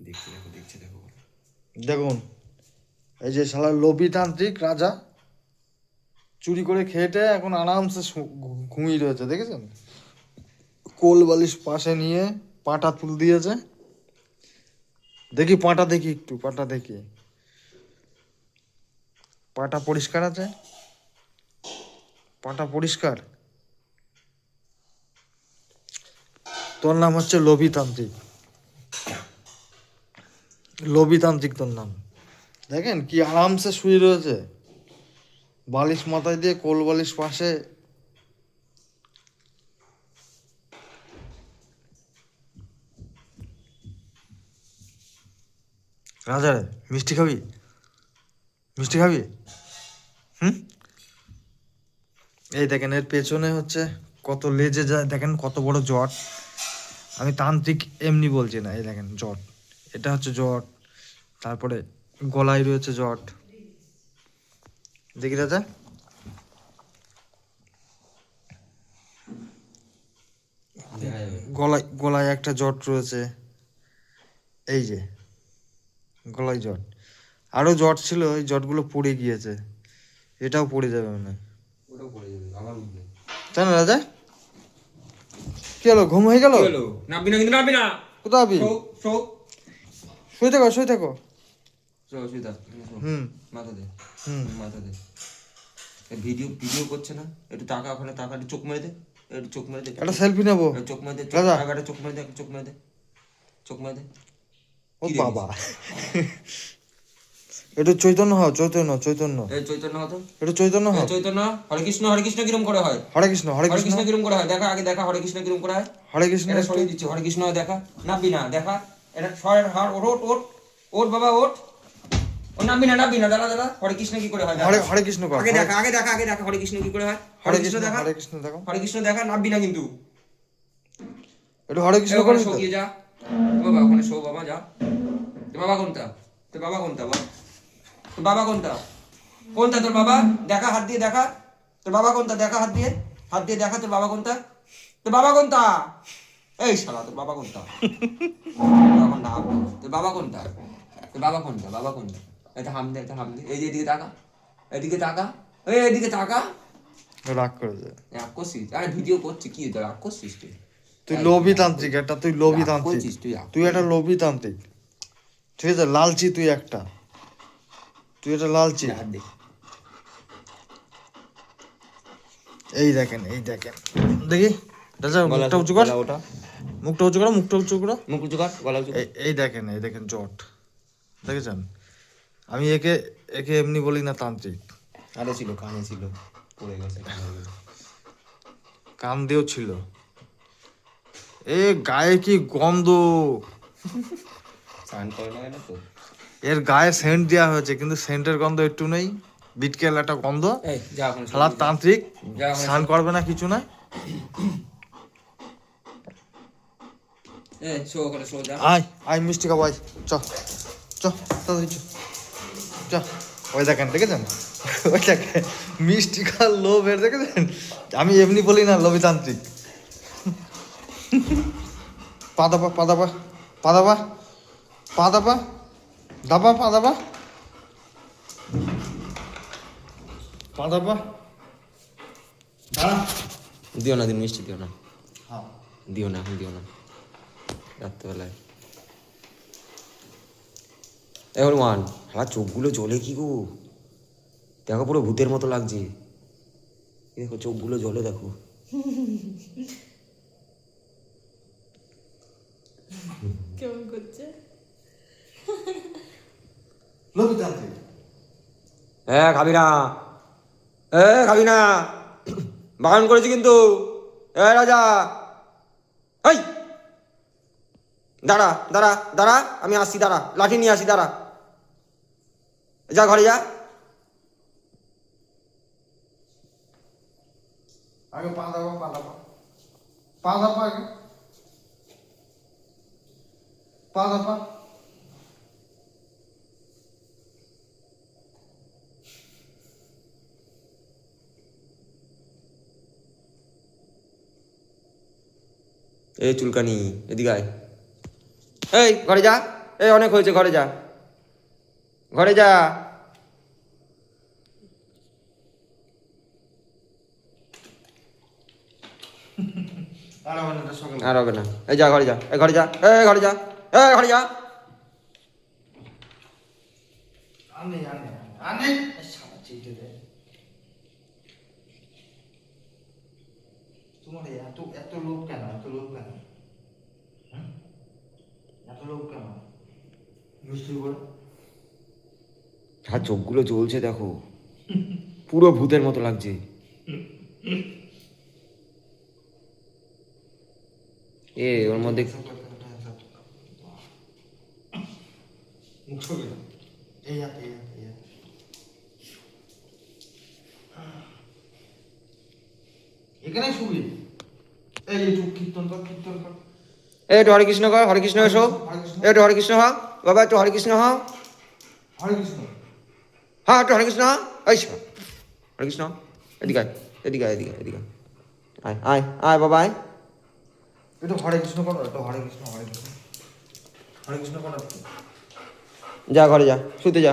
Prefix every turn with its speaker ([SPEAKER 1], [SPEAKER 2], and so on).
[SPEAKER 1] দেখছি, দেখো দেখছি, দেখো।
[SPEAKER 2] দেখুন, এই যে শালা লোভী তান্ত্রিক রাজা, চুরি করে খেটে এখন আরামসে ঘুমিয়ে রয়েছে, দেখেছেন? কোল বালিশ পাশে নিয়ে পাটা তুল দিয়েছে। দেখি পাটা দেখি একটু, পাটা দেখি। পাটা পরিষ্কার আছে? পাটা পরিষ্কার? তোর নাম হচ্ছে লোভী তান্ত্রিক লোভী তান্ত্রিক তোর নাম। দেখেন কি আরামসে শুয়ে রয়েছে। বালিশ মাথায় দিয়ে কোল বালিশ পাশে। রাজা রে, মিষ্টি খাবি? মিষ্টি খাবি? হুম? এই দেখেন, এর পেছনে হচ্ছে কত লেজে যায়। দেখেন কত বড় জট। আমি তান্ত্রিক এমনি বলছি না, এই দেখেন জট। এটা হচ্ছে জট। তারপরে গলায় রয়েছে জট। দেখি দাদা। গলায় গলায় একটা জট রয়েছে। এই যে গলায় জট। আরও জট ছিল ওই জটগুলো পড়ে গিয়েছে। এটাও পড়ে যাবে মনে হয়। তাই না রাজা কি হলো ঘুম হয়ে গেল?
[SPEAKER 1] কি হলো? নাববি না কিন্তু নাববি না।
[SPEAKER 2] কোথাও শুয়ে থাকো শুয়ে থাকো।
[SPEAKER 1] শো সুবিধা
[SPEAKER 2] হুম।
[SPEAKER 1] মাথা দে।
[SPEAKER 2] হুম।
[SPEAKER 1] মাথা দে। ভিডিও ভিডিও করছে না? একটু টাকা ওখানে টাকা একটু চোখ মেরে দে। একটু চোখ মেরে দে।
[SPEAKER 2] একটা সেলফি নেব।
[SPEAKER 1] চোখ মেরে দে টাকাটা চোখ মেরে দে চোখ মেরে দে। চোখ মেরে দে।
[SPEAKER 2] ও বাবা। একটু চৈতন্য হও চৈতন্য চৈতন্য।
[SPEAKER 1] চৈতন্য হতো?
[SPEAKER 2] একটু চৈতন্য হও।
[SPEAKER 1] চৈতন্য হরে কৃষ্ণ হরে কৃষ্ণ কিরম করে হয়?
[SPEAKER 2] হরে কৃষ্ণ হরে কৃষ্ণ।
[SPEAKER 1] কিরম করে হয়? দেখা আগে দেখা হরে কৃষ্ণ কিরম করে হয়?
[SPEAKER 2] হরে কৃষ্ণ।
[SPEAKER 1] এটা সরিয়ে দিচ্ছি হরে কৃষ্ণ দেখা। না দেখা। এটা সরের হার ওর ওট ওট। ওট বাবা ওট। না না দাদা দাদা হরে কৃষ্ণ কি করে হয়
[SPEAKER 2] হরে হরে কৃষ্ণ কর
[SPEAKER 1] আগে দেখা আগে দেখা আগে দেখা হরে কৃষ্ণ কি করে হয়
[SPEAKER 2] হরে কৃষ্ণ
[SPEAKER 1] দেখা
[SPEAKER 2] হরে কৃষ্ণ দেখো
[SPEAKER 1] হরে কৃষ্ণ দেখা না কিন্তু
[SPEAKER 2] একটু হরে কৃষ্ণ
[SPEAKER 1] যা বাবা ওখানে শো বাবা যা বাবা কোনটা তোর বাবা কোনটা বাবা কোনটা কোনটা তোর বাবা দেখা হাত দিয়ে দেখা তোর বাবা কোনটা দেখা হাত দিয়ে হাত দিয়ে দেখা তোর বাবা কোনটা তোর বাবা কোনটা এই শালা তোর বাবা কোনটা তখন না তোর বাবা কোনটা তোর বাবা কোনটা বাবা কোনটা এটা এটা এই যে এদিকে তাকা এদিকে তাকা এই এদিকে তাকা।
[SPEAKER 2] রাগ করেছে
[SPEAKER 1] রাগ করছিস আরে ভিডিও করছি কি এটা রাগ করছিস তুই
[SPEAKER 2] তুই লোভী তান্ত্রিক একটা তুই লোভী তান্ত্রিক।
[SPEAKER 1] তুই রাগ
[SPEAKER 2] লোভী তান্ত্রিক। ঠিক আছে লালচি তুই একটা। তুই একটা লালচি। এই দেখেন এই দেখেন। দেখি মুখটা উঁচু কর।
[SPEAKER 1] ওটা
[SPEAKER 2] মুখটা উঁচু করো মুখটা উঁচু করো।
[SPEAKER 1] মুখ উঁচু কর গলা উঁচু
[SPEAKER 2] এই এই দেখেন এই দেখেন জট। দেখেছেন? আমি একে একে এমনি বলি না তান্ত্রিক।
[SPEAKER 1] আরে ছিল কানে ছিল পড়ে গেছে
[SPEAKER 2] কান দিয়েও ছিল। এ গায়ে কি গন্ধ?
[SPEAKER 1] স্নান করে না তো
[SPEAKER 2] এর গায়ে সেন্ট দেওয়া হয়েছে কিন্তু সেন্টের গন্ধ একটু নেই। বিটকেল একটা গন্ধ। শালা তান্ত্রিক স্নান করবে না কিছু না? আয় আয় মিষ্টি খাব আয় চ চ তাড়াতাড়ি চ। চ ওই দেখেন দেখেছেন? ওই দেখেন মিষ্টি খাওয়ার লোভ এর দেখেছেন? আমি এমনি বলি না লোভিতান্ত্রিক। পা দাবা পা দাবা পা দাবা পা দাবা দাবা পা দাবা পা দাবা দাঁড়া।
[SPEAKER 1] দিও না দিন মিষ্টি দিও না।
[SPEAKER 2] হ্যাঁ।
[SPEAKER 1] দিও না দিও না। রাত্রেবেলায়। এখন ওয়ান আমার চোখগুলো জ্বলে কি গো? দেখো পুরো ভূতের মতো লাগছে। দেখো চোখগুলো জ্বলে দেখো।
[SPEAKER 3] কেমন করছে?
[SPEAKER 1] এ খাবি না এ খাবি না বাগান করেছি কিন্তু। এ রাজা। এই! দাঁড়া দাঁড়া দাঁড়া আমি আসছি দাঁড়া। লাঠি নিয়ে আসি দাঁড়া। যা ঘরে যা।
[SPEAKER 2] আগে পা দাবা পা দাবা পা। দাবা আগে। পা দাবা
[SPEAKER 1] এই চুলকানি, এদিকে আয়। এই, ঘরে যা। এই, অনেক হয়েছে, ঘরে যা। ঘরে যা।
[SPEAKER 2] আর
[SPEAKER 1] হবে না এই যা ঘরে যা। এই ঘরে যা। এই ঘরে যা। এই ঘরে যা।
[SPEAKER 2] আনে আনে আনে। সারা চিঠে দেয় তোমার এত এত লোক কেন? এত লোক কেন? এত লোক কেন? মিষ্টি বলে।
[SPEAKER 1] আর চোখগুলো জ্বলছে দেখো। পুরো ভূতের মতো লাগছে। এ ওর মধ্যে
[SPEAKER 2] এখানে শুবি এই একটু কীর্তন কর কীর্তন কর।
[SPEAKER 1] এই একটু হরে কৃষ্ণ কর হরে কৃষ্ণ এসো। এই একটু হরে কৃষ্ণ হ বাবা একটু হরে কৃষ্ণ হ
[SPEAKER 2] হরে কৃষ্ণ।
[SPEAKER 1] হ্যাঁ একটু হরে কৃষ্ণ এই হরে কৃষ্ণ এদিকে আয় এদিকে আয় এদিকে আয়, এদিকে আয়। আয় আয় আয় বাবা আয়।
[SPEAKER 2] একটু হরে কৃষ্ণ করো একটু হরে কৃষ্ণ হরে কৃষ্ণ। হরে কৃষ্ণ করো
[SPEAKER 1] যা ঘরে যা শুতে যা।